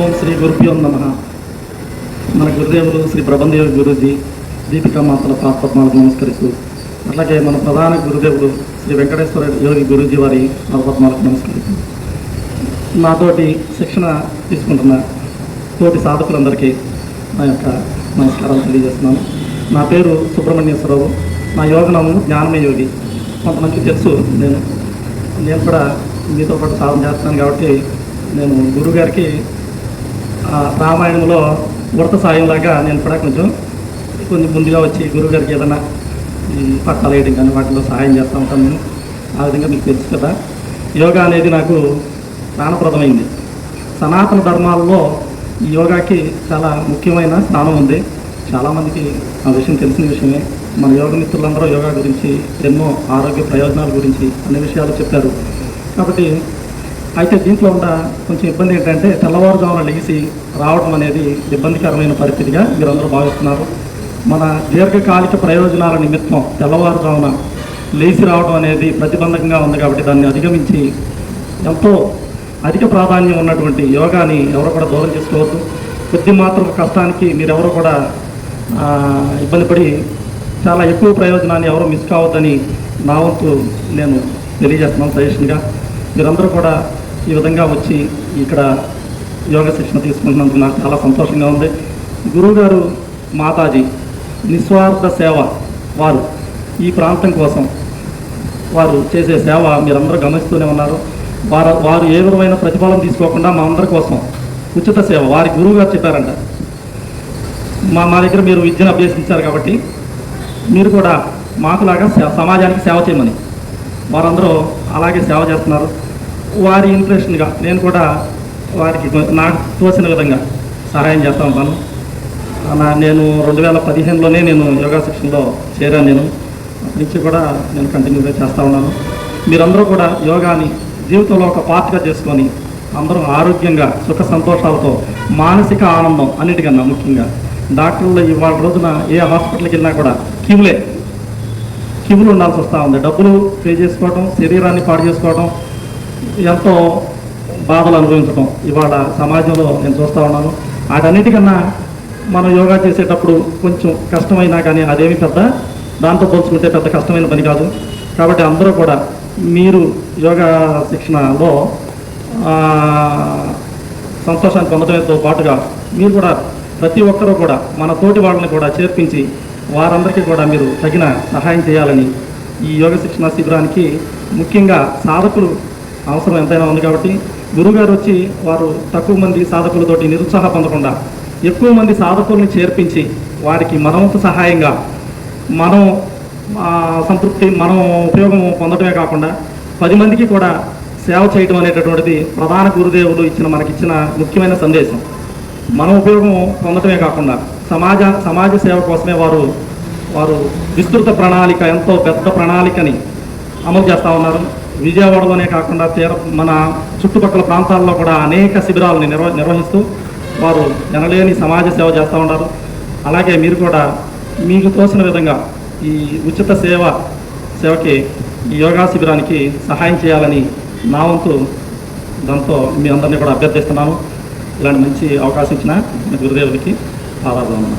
ఓం శ్రీ గురుభ్యో నమ. మన గురుదేవులు శ్రీ ప్రబందేవ గురూజీ దీపికా మాతల పాత్పద్మాలకు నమస్కరిస్తూ అట్లాగే మన ప్రధాన గురుదేవులు శ్రీ వెంకటేశ్వర యోగి గురూజీ వారి పాదపద్మాలకు నమస్కరిస్తూ నాతోటి శిక్షణ తీసుకుంటున్న తోటి సాధకులందరికీ నా యొక్క నమస్కారాలు తెలియజేస్తున్నాను. నా పేరు సుబ్రహ్మణ్యేశ్వరరావు. నా యోగనామం జ్ఞానమయ యోగి. కొంతమందికి తెలుసు నేను నేను కూడా మీతో పాటు సాధన చేస్తున్నాను కాబట్టి నేను గురుగారికి రామాయణంలో వృత సాయంలాగా నేను కూడా కొంచెం కొంచెం ముందుగా వచ్చి గురువుగారికి ఏదైనా ఈ పట్టాలు వేయడం కానీ వాటిలో సహాయం చేస్తూ ఉంటాను నేను. ఆ విధంగా మీకు తెలుసు కదా. యోగా అనేది నాకు ప్రాణప్రదమైంది. సనాతన ధర్మాల్లో ఈ యోగాకి చాలా ముఖ్యమైన స్థానం ఉంది. చాలామందికి ఆ విషయం తెలిసిన విషయమే. మన యోగ మిత్రులందరూ యోగా గురించి ఎన్నో ఆరోగ్య ప్రయోజనాల గురించి అన్ని విషయాలు చెప్పారు. కాబట్టి అయితే దీంట్లో ఉన్న కొంచెం ఇబ్బంది ఏంటంటే తెల్లవారుజామున లేచి రావడం అనేది ఇబ్బందికరమైన పరిస్థితిగా మీరందరూ భావిస్తున్నారు. మన దీర్ఘకాలిక ప్రయోజనాల నిమిత్తం తెల్లవారుజామున లేచి రావడం అనేది ప్రతిబంధకంగా ఉంది కాబట్టి దాన్ని అధిగమించి ఎంతో అధిక ప్రాధాన్యం ఉన్నటువంటి యోగాని ఎవరు కూడా దూరం చేసుకోవద్దు. కొద్ది మాత్రం కష్టానికి మీరెవరు కూడా ఇబ్బంది పడి చాలా ఎక్కువ ప్రయోజనాన్ని ఎవరు మిస్ కావద్దని నా వంతు నేను తెలియజేస్తున్నాను సజెషన్గా. మీరందరూ కూడా ఈ విధంగా వచ్చి ఇక్కడ యోగ శిక్షణ తీసుకుంటున్నందుకు నాకు చాలా సంతోషంగా ఉంది. గురువుగారు మాతాజీ నిస్వార్థ సేవ వారు ఈ ప్రాంతం కోసం వారు చేసే సేవ మీరందరూ గమనిస్తూనే ఉన్నారు. వారు వారు ఏ విధమైన ప్రతిఫలం తీసుకోకుండా మా అందరి కోసం ఉచిత సేవ వారి గురువు గారు చెప్పారంట. మా మా దగ్గర మీరు విద్యను అభ్యసించారు కాబట్టి మీరు కూడా మాకులాగా సే- సమాజానికి సేవ చేయమని. వారందరూ అలాగే సేవ చేస్తున్నారు. వారి ఇంట్రెస్ట్గా నేను కూడా వారికి నాకు తోచిన విధంగా సహాయం చేస్తూ ఉంటాను. నా నేను రెండు వేల పదిహేనులోనే నేను యోగా శిక్షణలో చేరాను నేను. అప్పటి నుంచి కూడా నేను కంటిన్యూగా చేస్తూ ఉన్నాను. మీరందరూ కూడా యోగాని జీవితంలో ఒక పార్ట్గా చేసుకొని అందరూ ఆరోగ్యంగా సుఖ సంతోషాలతో మానసిక ఆనందం అన్నిటికన్నా ముఖ్యంగా డాక్టర్లు ఇవాళ రోజున ఏ హాస్పిటల్కి వెళ్ళినా కూడా క్యూలే క్యూలు ఉండాల్సి వస్తూ ఉంది. డబ్బులు పే చేసుకోవడం శరీరాన్ని పాడు చేసుకోవడం ఎంతో బాధలు అనుభవించడం ఇవాళ సమాజంలో నేను చూస్తూ ఉన్నాను. వాటన్నిటికన్నా మనం యోగా చేసేటప్పుడు కొంచెం కష్టమైనా కానీ అదేమి పెద్ద దాంతో పోల్చుకుంటే పెద్ద కష్టమైన పని కాదు. కాబట్టి అందరూ కూడా మీరు యోగా శిక్షణలో సంతోషాన్ని పొందడంతో పాటుగా మీరు కూడా ప్రతి ఒక్కరూ కూడా మన తోటి వాళ్ళని కూడా చేర్పించి వారందరికీ కూడా మీరు తగిన సహాయం చేయాలని ఈ యోగ శిక్షణ శిబిరానికి ముఖ్యంగా సాధకులు అవసరం ఎంతైనా ఉంది కాబట్టి గురుగారు వచ్చి వారు తక్కువ మంది సాధకులతోటి నిరుత్సాహ పొందకుండా ఎక్కువ మంది సాధకుల్ని చేర్పించి వారికి మనవంతు సహాయంగా మనం సంతృప్తి మనం ఉపయోగం పొందడమే కాకుండా పది మందికి కూడా సేవ చేయడం అనేటటువంటిది ప్రధాన గురుదేవులు ఇచ్చిన మనకిచ్చిన ముఖ్యమైన సందేశం. మన ఉపయోగం పొందటమే కాకుండా సమాజ సమాజ సేవ కోసమే వారు వారు విస్తృత ప్రణాళిక ఎంతో పెద్ద ప్రణాళికని అమలు చేస్తూ ఉన్నారు. విజయవాడలోనే కాకుండా తీర మన చుట్టుపక్కల ప్రాంతాల్లో కూడా అనేక శిబిరాలని నిర్వ నిర్వహిస్తూ వారు ఎనలేని సమాజ సేవ చేస్తూ ఉన్నారు. అలాగే మీరు కూడా మీకు తోసిన విధంగా ఈ ఉచిత సేవ సేవకి ఈ యోగా శిబిరానికి సహాయం చేయాలని నా వంతు దాంతో మీ అందరినీ కూడా అభ్యర్థిస్తున్నాను. ఇలాంటి మంచి అవకాశం ఇచ్చిన మీ గురుదేవులకి ఆరాధన